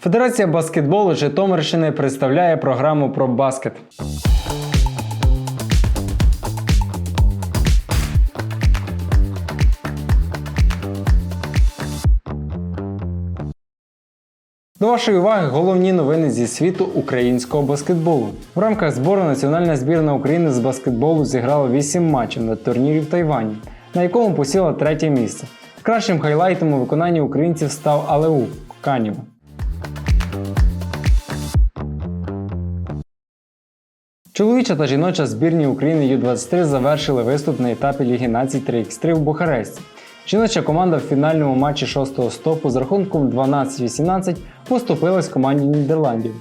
Федерація баскетболу Житомирщини представляє програму про баскет. До вашої уваги головні новини зі світу українського баскетболу. В рамках збору Національна збірна України з баскетболу зіграла 8 матчів на турнірі в Тайвані, на якому посіла третє місце. Кращим хайлайтом у виконанні українців став Алеу Канєва. Чоловіча та жіноча збірні України Ю-23 завершили виступ на етапі Ліги націй 3х3 в Бухаресті. Жіноча команда в фінальному матчі шостого стопу з рахунком 12-18 поступилась команді Нідерландів.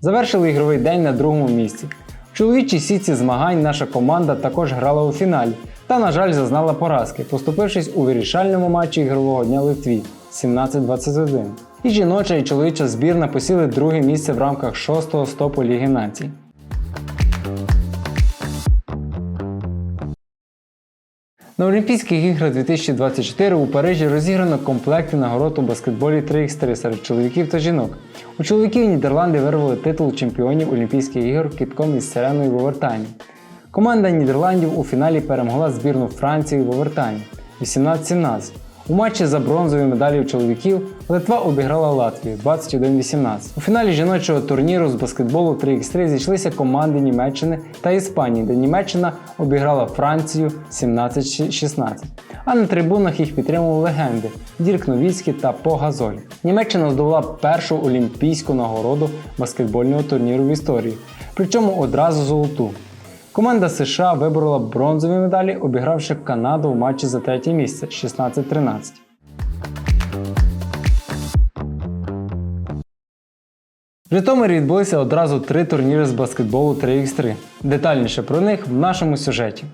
Завершили ігровий день на другому місці. В чоловічій сітці змагань наша команда також грала у фіналі та, на жаль, зазнала поразки, поступившись у вирішальному матчі ігрового дня Литві 17-21. І жіноча і чоловіча збірна посіли друге місце в рамках шостого стопу Ліги націй. На Олімпійських іграх 2024 у Парижі розіграно комплекти нагород у баскетболі 3х3 серед чоловіків та жінок. У чоловіків Нідерланди вирвали титул чемпіонів Олімпійських ігор кітком із сиреною в овертаймі. Команда Нідерландів у фіналі перемогла збірну Франції в овертаймі 18-17. У матчі за бронзові медалі у чоловіків Литва обіграла Латвію 21-18. У фіналі жіночого турніру з баскетболу 3х3 зійшлися команди Німеччини та Іспанії, де Німеччина обіграла Францію 17-16. А на трибунах їх підтримували легенди Дірк Новіцький та По Газоль. Німеччина здобула першу олімпійську нагороду баскетбольного турніру в історії, причому одразу золоту. Команда США виборола бронзові медалі, обігравши Канаду в матчі за третє місце 16-13. В Житомирі відбулися одразу три турніри з баскетболу 3х3. Детальніше про них в нашому сюжеті.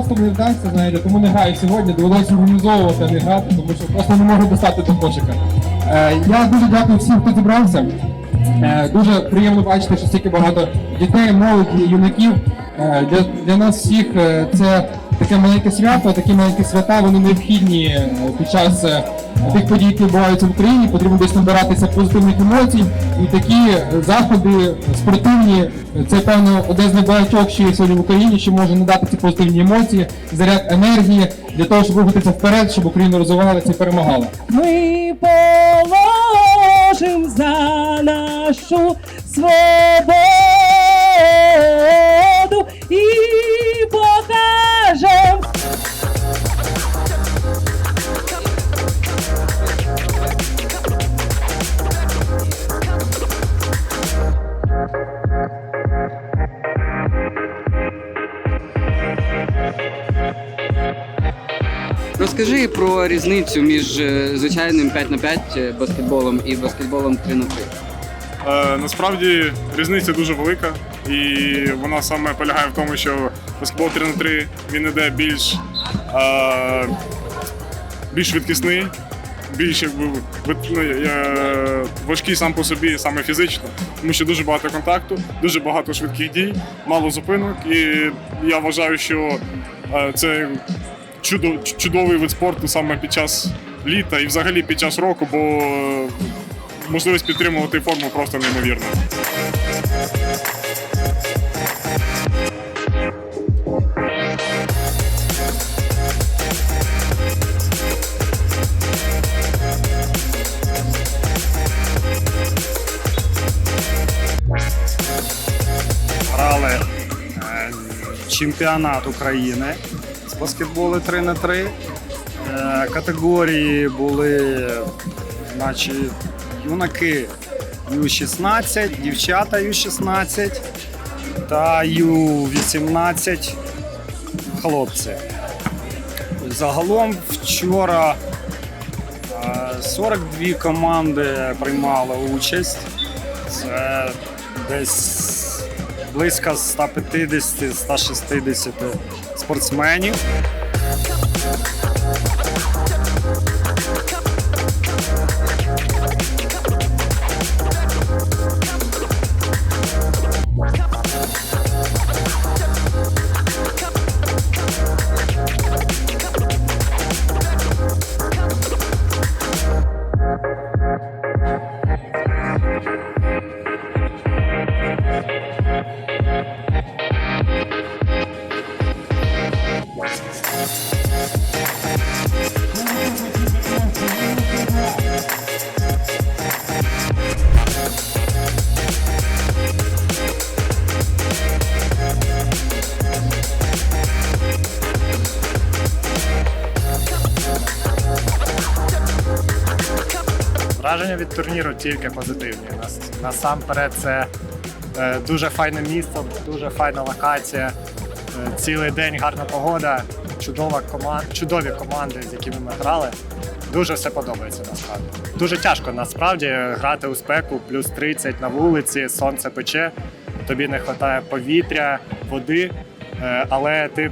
Просто не вдасться, знаєте, тому не граю сьогодні, довелося організовувати, а не грати, тому що просто не можу достати до кошика. Е, я дуже дякую всім, хто зібрався. Е, дуже приємно бачити, що стільки багато дітей, молоді, юнаків. Е, для, для нас всіх е, це таке маленьке свято, такі маленькі свята, вони необхідні е, під час е, тих подій, які відбуваються в Україні. Потрібно десь набиратися позитивних емоцій. І такі е, заходи спортивні, це певно одне з небагатьох, що є сьогодні в Україні, що може надати ці позитивні емоції, заряд енергії для того, щоб рухатися вперед, щоб Україна розвивалася і перемагала. Ми положим за нашу свободу Розкажи про різницю між е, звичайним 5 на 5 баскетболом і баскетболом 3 на 3 Е, насправді різниця дуже велика, і вона саме полягає в тому, що баскетбол 3 на 3 він іде більш, е, більш швидкісний, більш якби, е, важкий сам по собі, саме фізично, тому що дуже багато контакту, дуже багато швидких дій, мало зупинок. І я вважаю, що е, це чудо- чудовий вид спорту саме під час літа і взагалі під час року, бо е, можливість підтримувати форму просто неймовірна. е, чемпіонат України з баскетболу 3 на 3 Е, Категорії були значить, юнаки Ю-16, дівчата Ю-16 та Ю-18 хлопці. Загалом вчора 42 команди приймали участь. Це десь близько 150-160 спортсменів. Враження від турніру тільки позитивні. Нас- Насамперед, це е, дуже файне місто, дуже файна локація. е, Цілий день гарна погода, чудова команда, чудові команди, з якими ми грали. Дуже все подобається насправді. Дуже тяжко насправді грати у спеку, плюс 30 на вулиці, сонце пече, тобі не вистачає повітря, води, е, але ти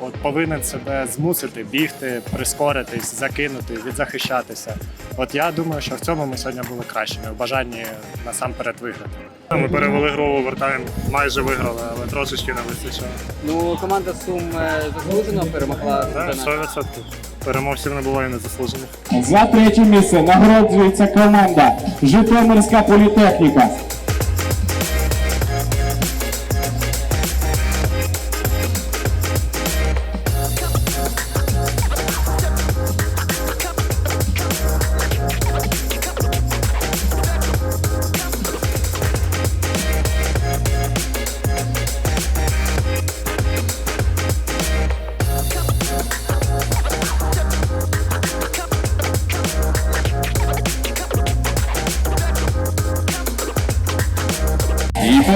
от повинен себе змусити бігти, прискоритись, закинути, відзахищатися. От я думаю, що в цьому ми сьогодні були кращими, в бажанні насамперед виграти. Ми перевели гру в овертайм, майже виграли, але трошечки не вистачило. Ну, команда Сум е, заслужено перемогла. Да, 100%. Переможців не було і не заслужених. За третє місце нагороджується команда Житомирська політехніка.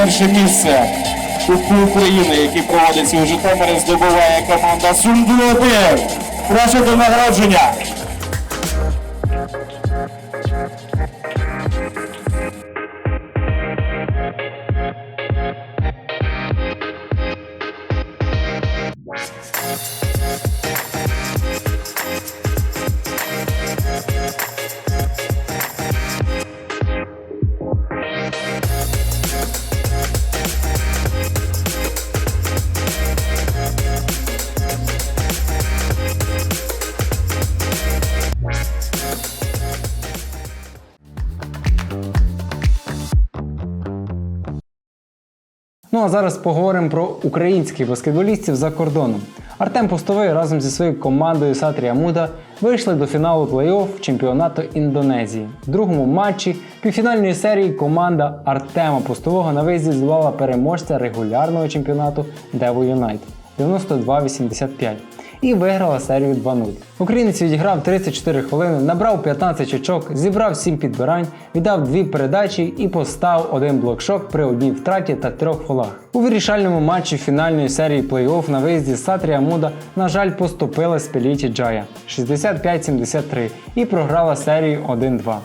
Перше місце Кубку України, який проводиться у Житомирі, здобуває команда Сумблоди. Прошу до нагородження. Ну а зараз поговоримо про українських баскетболістів за кордоном. Артем Пустовий разом зі своєю командою Сатрія Муда вийшли до фіналу плей-офф чемпіонату Індонезії. В другому матчі півфінальної серії команда Артема Пустового на виїзді здолала переможця регулярного чемпіонату Деву Юнайт 92-85 і виграла серію 2-0. Українець відіграв 34 хвилини, набрав 15 очок, зібрав 7 підбирань, віддав дві передачі і поставив один блокшот при одній втраті та трьох фолах. У вирішальному матчі фінальної серії плей-офф на виїзді Сатрія Муда, на жаль, поступила Спеліті Джая 65-73 і програла серію 1-2.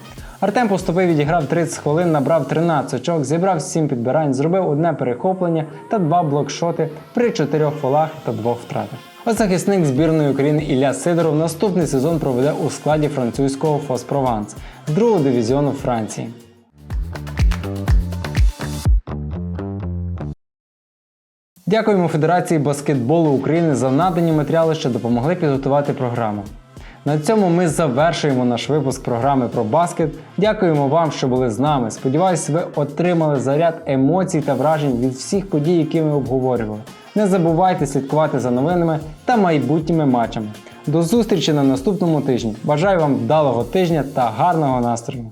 Артем Постовий відіграв 30 хвилин, набрав 13 очок, зібрав 7 підбирань, зробив одне перехоплення та два блокшоти при 4 фолах та двох втратах. А захисник збірної України Ілля Сидоров наступний сезон проведе у складі французького Фос Прованс другого дивізіону Франції. Дякуємо Федерації баскетболу України за надані матеріали, що допомогли підготувати програму. На цьому ми завершуємо наш випуск програми про баскет. Дякуємо вам, що були з нами. Сподіваюсь, ви отримали заряд емоцій та вражень від всіх подій, які ми обговорювали. Не забувайте слідкувати за новинами та майбутніми матчами. До зустрічі на наступному тижні. Бажаю вам вдалого тижня та гарного настрою!